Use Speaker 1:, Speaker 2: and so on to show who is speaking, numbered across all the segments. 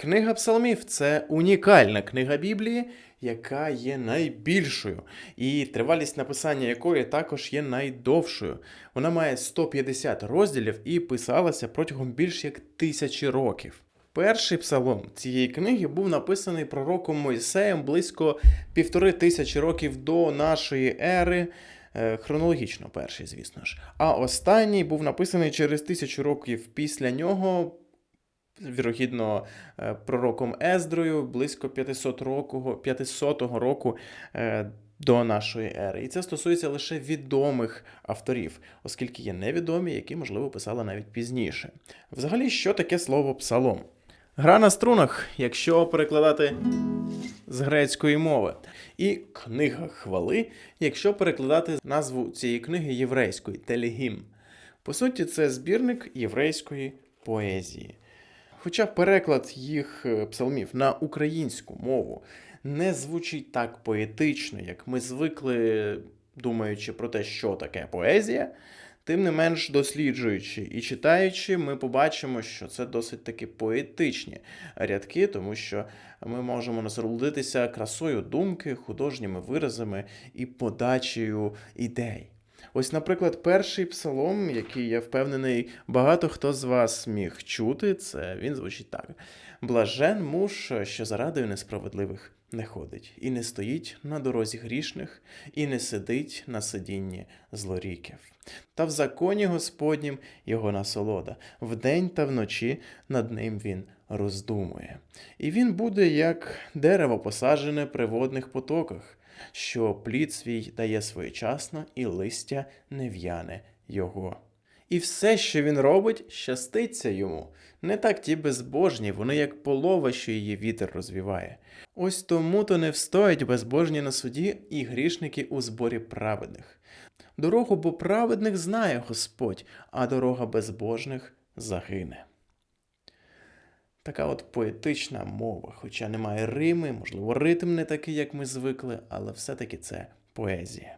Speaker 1: Книга Псалмів це унікальна книга Біблії, яка є найбільшою, і тривалість написання якої також є найдовшою. Вона має 150 розділів і писалася протягом більш як тисячі років. Перший псалом цієї книги був написаний пророком Мойсеєм близько півтори тисячі років до нашої ери. Е, Хронологічно перший, звісно ж. А останній був написаний через тисячу років після нього, вірогідно, е, пророком Ездрою, близько 500 року, 500 року е, до нашої ери. І це стосується лише відомих авторів, оскільки є невідомі, які, можливо, писали навіть пізніше. Взагалі, що таке слово псалом? Гра на струнах, якщо перекладати з грецької мови, і книга хвали, якщо перекладати назву цієї книги єврейської телегім. По суті, це збірник єврейської поезії. Хоча переклад їх е, псалмів на українську мову не звучить так поетично, як ми звикли, думаючи про те, що таке поезія, тим не менш досліджуючи і читаючи, ми побачимо, що це досить таки поетичні рядки, тому що ми можемо насолодитися красою думки, художніми виразами і подачею ідей. Ось, наприклад, перший псалом, який я впевнений, багато хто з вас міг чути, це він звучить так: Блажен муж, що зарадою несправедливих не ходить, і не стоїть на дорозі грішних, і не сидить на сидінні злоріків. Та в законі Господнім його насолода, вдень та вночі над ним він роздумує. І він буде як дерево посаджене при водних потоках, що плід свій дає своєчасно, і листя не в'яне його. І все, що він робить, щаститься йому. Не так ті безбожні, вони як полова, що її вітер розвіває. Ось тому то не встоять безбожні на суді і грішники у зборі праведних. Дорогу бо праведних знає Господь, а дорога безбожних загине. Така от поетична мова, хоча немає рими, можливо, ритм не такий, як ми звикли, але все-таки це поезія.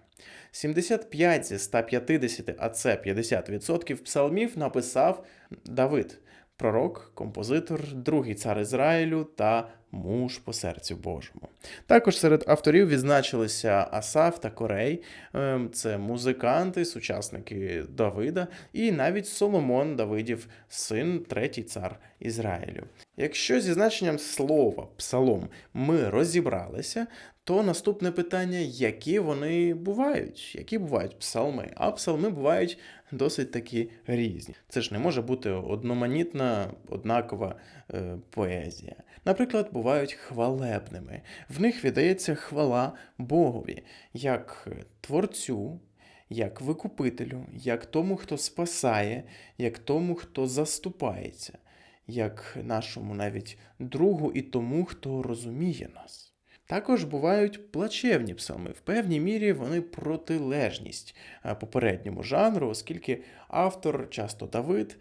Speaker 1: 75 зі 150, а це 50% псалмів написав Давид, пророк, композитор, другий цар Ізраїлю та муж по серцю Божому. Також серед авторів відзначилися Асаф та Корей, ем, це музиканти, сучасники Давида, і навіть Соломон Давидів, син, третій цар Ізраїлю. Якщо зі значенням слова псалом ми розібралися, то наступне питання, які вони бувають, які бувають псалми. А псалми бувають досить таки різні. Це ж не може бути одноманітна, однакова е, поезія. Наприклад, бувають хвалебними. В них віддається хвала Богові, як творцю, як викупителю, як тому, хто спасає, як тому, хто заступається, як нашому навіть другу і тому, хто розуміє нас. Також бувають плачевні псалми. В певній мірі вони протилежність е, попередньому жанру, оскільки автор, часто Давид,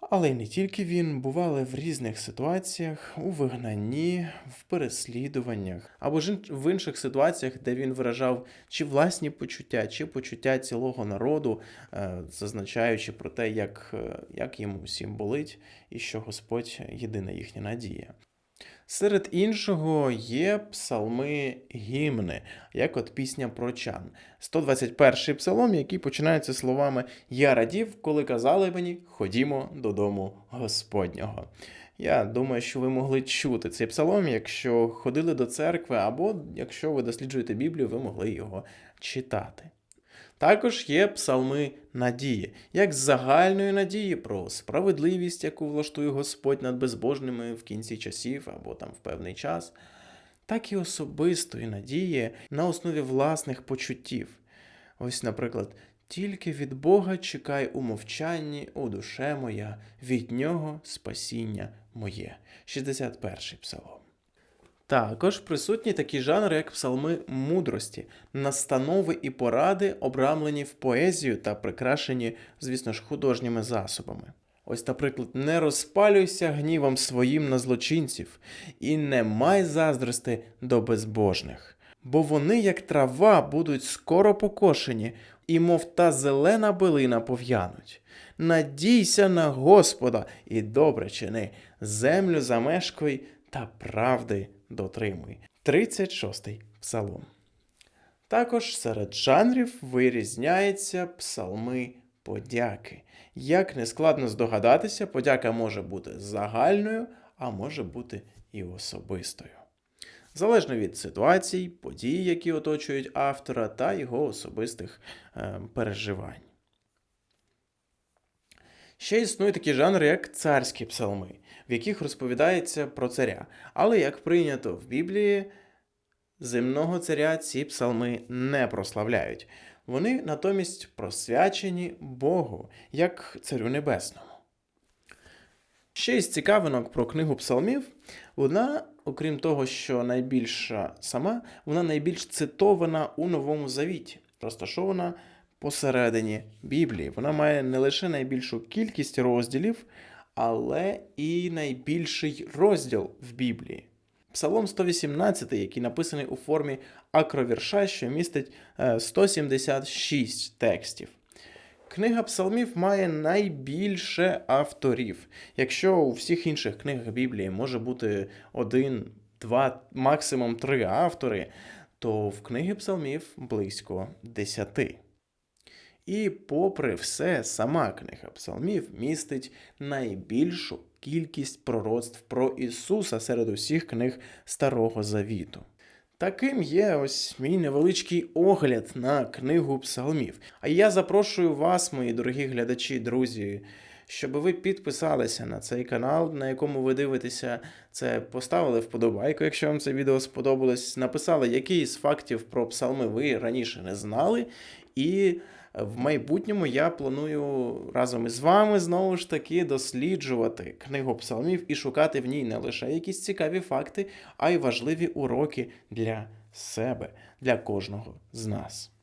Speaker 1: але й не тільки він, бували в різних ситуаціях, у вигнанні, в переслідуваннях, або ж в інших ситуаціях, де він виражав чи власні почуття, чи почуття цілого народу, е, зазначаючи про те, як, е, як йому всім болить, і що Господь єдина їхня надія. Серед іншого є псалми гімни, як от пісня про чан. 121-й псалом, який починається словами Я радів, коли казали мені, ходімо додому Господнього. Я думаю, що ви могли чути цей псалом, якщо ходили до церкви, або якщо ви досліджуєте Біблію, ви могли його читати. Також є псалми надії, як загальної надії про справедливість, яку влаштує Господь над безбожними в кінці часів або там в певний час, так і особистої надії на основі власних почуттів. Ось, наприклад, тільки від Бога чекай у мовчанні, о душе моя, від нього спасіння моє. 61-й псалом. Також присутні такі жанри, як псалми мудрості, настанови і поради, обрамлені в поезію та прикрашені, звісно ж, художніми засобами. Ось, наприклад, не розпалюйся гнівом своїм на злочинців, і не май заздрости до безбожних, бо вони, як трава, будуть скоро покошені, і мов та зелена билина пов'януть. Надійся на Господа і добре чини, землю замешкуй та правди дотримуй. 36-й псалом. Також серед жанрів вирізняються псалми подяки. Як не складно здогадатися, подяка може бути загальною, а може бути і особистою. Залежно від ситуацій, подій, які оточують автора, та його особистих е, переживань. Ще існує такі жанри, як царські псалми, в яких розповідається про царя. Але, як прийнято в Біблії, земного царя ці псалми не прославляють. Вони натомість просвячені Богу, як Царю Небесному. Ще із цікавинок про книгу псалмів, вона, окрім того, що найбільша сама, вона найбільш цитована у Новому Завіті, розташована посередині Біблії. Вона має не лише найбільшу кількість розділів, але і найбільший розділ в Біблії. Псалом 118, який написаний у формі акровірша, що містить е, 176 текстів. Книга псалмів має найбільше авторів. Якщо у всіх інших книгах Біблії може бути один, два, максимум три автори, то в книги псалмів близько десяти. І, попри все, сама книга псалмів містить найбільшу кількість пророцтв про Ісуса серед усіх книг Старого Завіту. Таким є ось мій невеличкий огляд на книгу псалмів. А я запрошую вас, мої дорогі глядачі, друзі, щоб ви підписалися на цей канал, на якому ви дивитеся це, поставили вподобайку, якщо вам це відео сподобалось, написали, який з фактів про псалми ви раніше не знали. І в майбутньому я планую разом із вами знову ж таки досліджувати книгу псалмів і шукати в ній не лише якісь цікаві факти, а й важливі уроки для себе, для кожного з нас.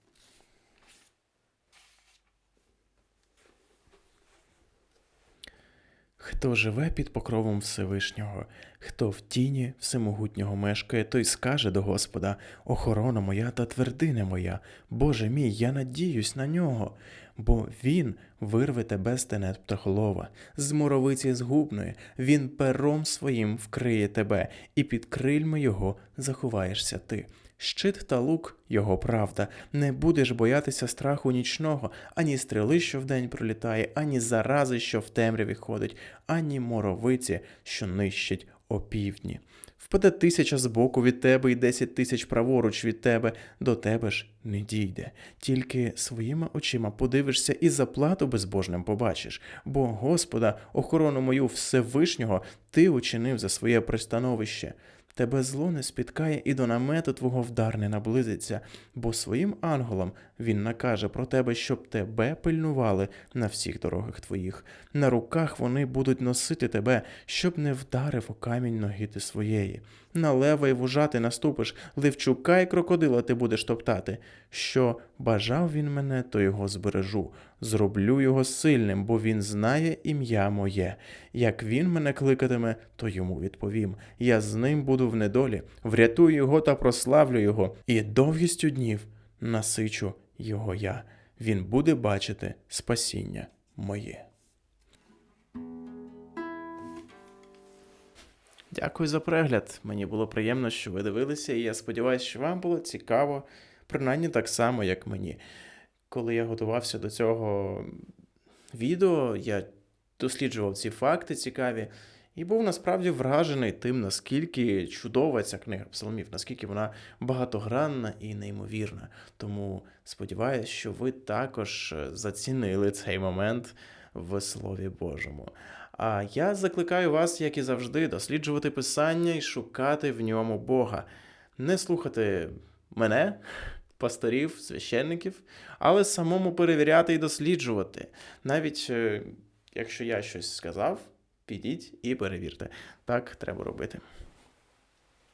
Speaker 1: Хто живе під покровом Всевишнього, хто в тіні всемогутнього мешкає, той скаже до Господа: Охорона моя та твердине моя, Боже мій, я надіюсь на нього, бо Він вирве тебе з тенет птахолова, з моровиці згубної, Він пером своїм вкриє тебе, і під крильми його заховаєшся ти. Щит та лук його правда. Не будеш боятися страху нічного, ані стріли, що вдень пролітає, ані зарази, що в темряві ходить, ані моровиці, що нищить опівдні. Впаде тисяча збоку від тебе і десять тисяч праворуч від тебе, до тебе ж не дійде. Тільки своїми очима подивишся і заплату безбожним побачиш, бо Господа, охорону мою Всевишнього, ти учинив за своє пристановище. Тебе зло не спіткає і до намету твого вдар не наблизиться, бо своїм анголам він накаже про тебе, щоб тебе пильнували на всіх дорогах твоїх. На руках вони будуть носити тебе, щоб не вдарив у камінь ноги ти своєї. На лева й вужати наступиш, ливчука й крокодила ти будеш топтати. Що бажав він мене, то його збережу. Зроблю його сильним, бо він знає ім'я моє. Як він мене кликатиме, то йому відповім. Я з ним буду в недолі, врятую його та прославлю його, і довгістю днів насичу його я. Він буде бачити спасіння моє. Дякую за перегляд. Мені було приємно, що ви дивилися, і я сподіваюся, що вам було цікаво, принаймні так само, як мені. Коли я готувався до цього відео, я досліджував ці факти цікаві і був насправді вражений тим, наскільки чудова ця книга псалмів, наскільки вона багатогранна і неймовірна. Тому сподіваюся, що ви також зацінили цей момент в Слові Божому. А я закликаю вас, як і завжди, досліджувати писання і шукати в ньому Бога, не слухати мене, пасторів, священників, але самому перевіряти і досліджувати. Навіть е, якщо я щось сказав, підіть і перевірте. Так треба робити.